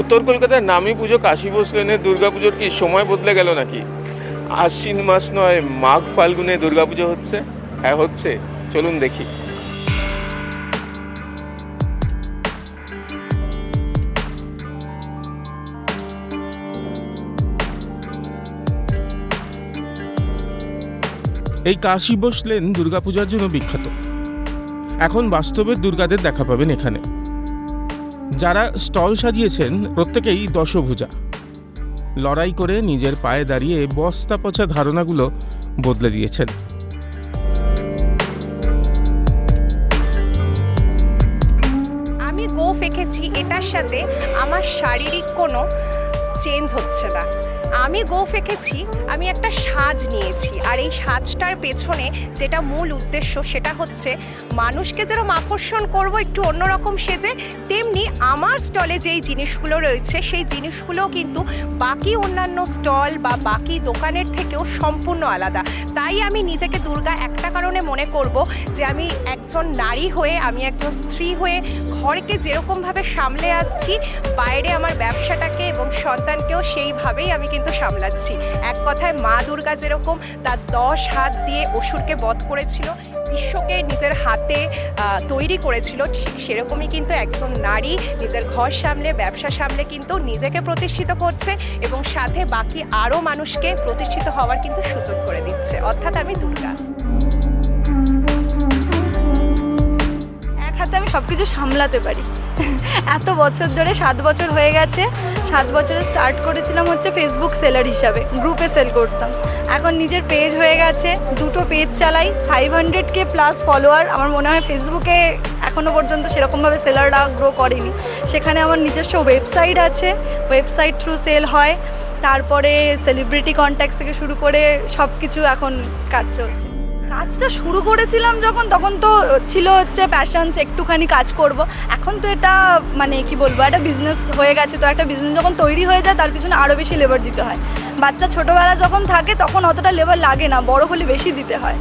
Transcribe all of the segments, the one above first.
উত্তর কলকাতার নামী পুজো কাশী লেনের দুর্গাপুজোর কি সময় বদলে গেল নাকি? আশ্বিন মাস নয়, মাঘ ফাল্গুনে দুর্গাপুজো হচ্ছে। হ্যাঁ হচ্ছে। চলুন দেখি। এই কাশী বসলেন দুর্গাপূজার জন্য বিখ্যাত। এখন বাস্তবের দুর্গাদের দেখা পাবেন এখানে। যারা স্টল সাজিয়েছেন প্রত্যেকেই দশভুজা। লড়াই করে নিজের পায়ে দাঁড়িয়ে বস্তা পচা ধারণাগুলো বদলে দিয়েছেন। আমি গোফ এঁকেছি, এটার সাথে আমার শারীরিক কোনো চেঞ্জ হচ্ছে না। আমি গোফ এঁকেছি আমি একটা সাজ নিয়েছি। আর এই সাজটার পেছনে যেটা মূল উদ্দেশ্য সেটা হচ্ছে, মানুষকে যেরকম আকর্ষণ করব একটু অন্যরকম সেজে, তেমনি আমার স্টলে যেই জিনিসগুলো রয়েছে, সেই জিনিসগুলো কিন্তু বাকি অন্যান্য স্টল বা বাকি দোকানের থেকেও সম্পূর্ণ আলাদা। তাই আমি নিজেকে দুর্গা একটা মনে করব যে আমি একজন নারী হয়ে, আমি একজন স্ত্রী হয়ে ঘরকে যেরকমভাবে সামলে আসছি, বাইরে আমার ব্যবসাটাকে এবং সন্তানকেও সেইভাবেই আমি কিন্তু সামলাচ্ছি। এক কথায় মা দুর্গা যেরকম তার দশ হাত দিয়ে অসুরকে বধ করেছিল বিশ্বকে নিজের হাতে তৈরি করেছিল, ঠিক সেরকমই কিন্তু একজন নারী নিজের ঘর সামলে, ব্যবসা সামলে কিন্তু নিজেকে প্রতিষ্ঠিত করছে এবং সাথে বাকি আরও মানুষকে প্রতিষ্ঠিত হওয়ার কিন্তু সুযোগ করে দিচ্ছে। অর্থাৎ আমি দুর্গা। আমি সব কিছু সামলাতে পারি। এত বছর ধরে সাত বছর হয়ে গেছে, সাত বছরে স্টার্ট করেছিলাম হচ্ছে ফেসবুক সেলার হিসাবে গ্রুপে সেল করতাম। এখন নিজের পেজ হয়ে গেছে, দুটো পেজ চালাই five hundred K plus follower আমার মনে হয় ফেসবুকে এখনও পর্যন্ত সেরকমভাবে সেলাররা গ্রো করেনি। সেখানে আমার নিজস্ব ওয়েবসাইট আছে ওয়েবসাইট থ্রু সেল হয়। তারপরে সেলিব্রিটি কন্ট্যাক্ট থেকে শুরু করে সব কিছু এখন কাজ চলছে। কাজটা শুরু করেছিলাম যখন, তখন তো ছিল হচ্ছে প্যাশনস একটুখানি কাজ করব। এখন তো এটা মানে কি বলব, একটা বিজনেস হয়ে গেছে। তো একটা বিজনেস যখন তৈরি হয়ে যায়, তার পিছনে আরও বেশি লেবার দিতে হয়। বাচ্চা ছোটোবেলা যখন থাকে, তখন অতটা লেবার লাগে না, বড় হলে বেশি দিতে হয়।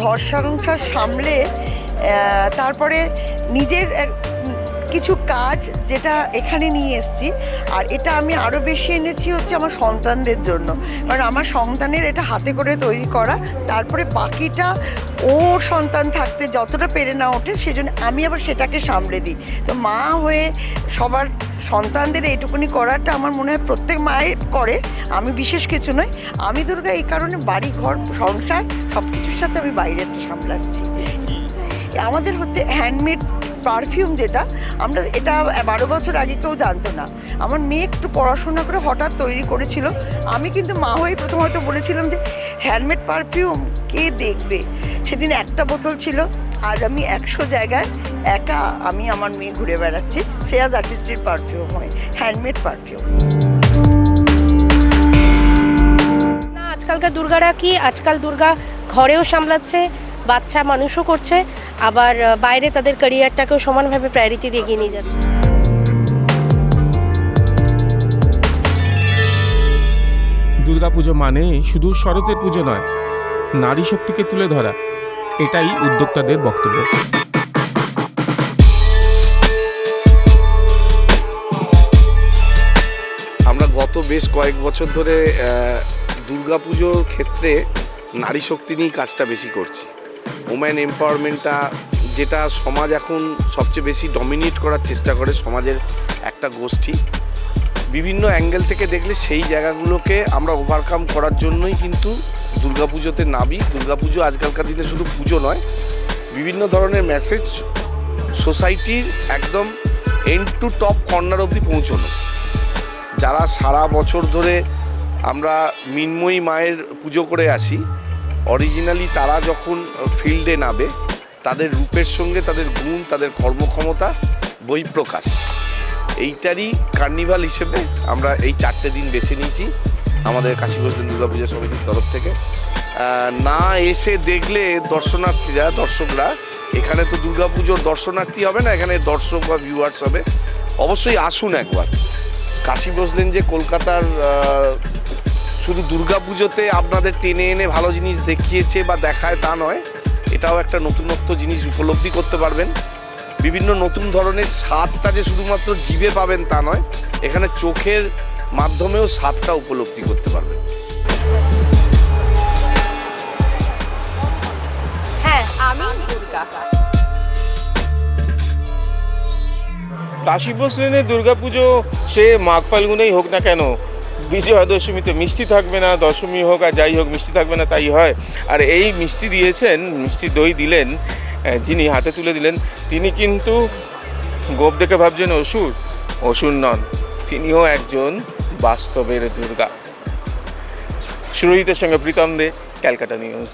ঘর সংসার সামলে তারপরে নিজের কিছু কাজ যেটা এখানে নিয়ে এসেছি, আর এটা আমি আরও বেশি এনেছি হচ্ছে আমার সন্তানদের জন্য। কারণ আমার সন্তানের এটা হাতে করে তৈরি করা, তারপরে বাকিটা ও সন্তান থাকতে যতটা পেরে না ওঠে, সেজন্য আমি আবার সেটাকে সামলে দিই। তো মা হয়ে সবার সন্তানদের এইটুকুনি করাটা আমার মনে হয় প্রত্যেক মায়ের করে, আমি বিশেষ কিছু নয় আমি দুর্গা, এই কারণে বাড়ি, ঘর, সংসার সব কিছুর সাথে আমি বাইরেটা সামলাচ্ছি। আমাদের হচ্ছে হ্যান্ডমেড পারফিউম যেটা, আমরা এটা বারো বছর আগে কেউ জানতো না। আমার মেয়ে একটু পড়াশোনা করে হঠাৎ তৈরি করেছিল। আমি কিন্তু মা হয়ে প্রথম হয়তো বলেছিলাম যে হ্যান্ডমেড পারফিউম কে দেখবে? সেদিন একটা বোতল ছিল, আজ আমি একশো জায়গায় একা আমি আমার মেয়ে ঘুরে বেড়াচ্ছি। সেয়াজ আর্টিস্টের পারফিউম হয় হ্যান্ডমেড পারফিউম আজকালকার দুর্গারা কি? আজকাল দুর্গা ঘরেও সামলাচ্ছে, বাচ্চা মানুষও করছে। আবার বাইরে তাদের ক্যারিয়ারটাকেও সমানভাবে প্রায়োরিটি দিয়ে এগিয়ে নিয়ে যাচ্ছে। দুর্গাপুজো মানে শুধু শরতের পুজো নয় নারী শক্তিকে তুলে ধরা এটাই উদ্যোক্তাদের বক্তব্য। আমরা গত বেশ কয়েক বছর ধরে দুর্গাপুজোর ক্ষেত্রে নারী শক্তি নিয়েই কাজটা বেশি করছি। ওম্যান এম্পাওয়ারমেন্টটা যেটা সমাজ এখন সবচেয়ে বেশি ডমিনেট করার চেষ্টা করে সমাজের একটা গোষ্ঠী। বিভিন্ন অ্যাঙ্গেল থেকে দেখলে সেই জায়গাগুলোকে আমরা ওভারকাম করার জন্যই কিন্তু দুর্গাপুজোতে নাবি দুর্গাপুজো আজকালকার দিনে শুধু পুজো নয়, বিভিন্ন ধরনের মেসেজ সোসাইটির একদম এন্ড টু টপ কর্নার অবধি পৌঁছানো। যারা সারা বছর ধরে আমরা মিনময়ী মায়ের পুজো করে আসি অরিজিনালি তারা যখন ফিল্ডে নাবে তাদের রূপের সঙ্গে তাদের গুণ, তাদের কর্মক্ষমতা, বহিঃপ্রকাশ। এইটারই কার্নিভাল হিসেবে আমরা এই চারটে দিন বেছে নিয়েছি আমাদের কাশী বসলেন দুর্গাপূজা সমিতির তরফ থেকে। না এসে দেখলে দর্শনার্থীরা, দর্শকরা, এখানে তো দুর্গাপুজোর দর্শনার্থী হবে না, এখানে দর্শক বা ভিউয়ার্স হবে। অবশ্যই আসুন একবার। কাশী বসলেন যে কলকাতার শুধু দুর্গাপুজোতে আপনাদের টেনে এনে ভালো জিনিস দেখিয়েছে বা দেখায় তা নয় এটাও একটা নতুনত্ব জিনিস উপলব্ধি করতে পারবেন। বিভিন্ন নতুন ধরনের স্বাদটা যে শুধুমাত্র জিভে পাবেন তা নয় এখানে চোখের মাধ্যমেও স্বাদটা উপলব্ধি করতে পারবেন। হ্যাঁ আমি দুর্গা। কাশীবোস লেনের দুর্গাপুজো সে মাঘ ফাল্গুনেই হোক না কেন বিজয়া দশমীতে মিষ্টি থাকবে না, দশমী হোক আর যাই হোক, মিষ্টি থাকবে না, তাই হয়। আর এই মিষ্টি দিয়েছেন, মিষ্টি দই দিলেন যিনি হাতে তুলে দিলেন, তিনি কিন্তু গোপ দেখে ভাবছেন, অসুর অসুর নন, তিনিও একজন বাস্তবের দুর্গা। সুরোহিতের সঙ্গে প্রীতম দে, ক্যালকাটা নিউজ।